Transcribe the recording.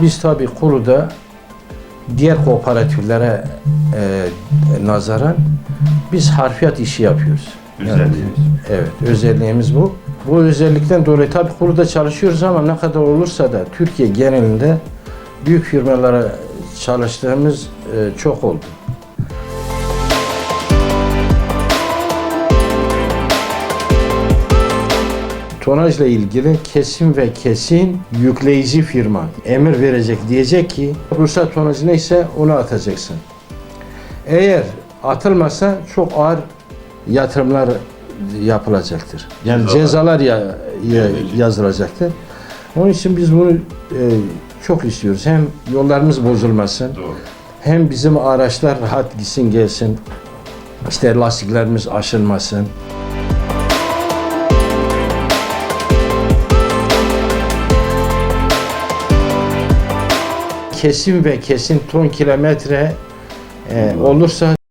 Biz tabii Kulu'da diğer kooperatiflere e, nazaran biz harfiyat işi yapıyoruz. Özelliğiniz. Evet, özelliğimiz bu. Bu özellikten dolayı tabii Kulu'da çalışıyoruz ama ne kadar olursa da Türkiye genelinde büyük firmalara çalıştığımız e, çok oldu. Tonajla ilgili kesin ve kesin yükleyici firma emir verecek diyecek ki ruhsat tonajı neyse onu atacaksın. Eğer atılmasa çok ağır yatırımlar yapılacaktır. Yani Cezalar. cezalar ya, ya- yazılacaktır. Onun için biz bunu e, çok istiyoruz. Hem yollarımız bozulmasın, Doğru. hem bizim araçlar rahat gitsin gelsin. İşte lastiklerimiz aşınmasın. Kesin ve kesin ton kilometre e, olursa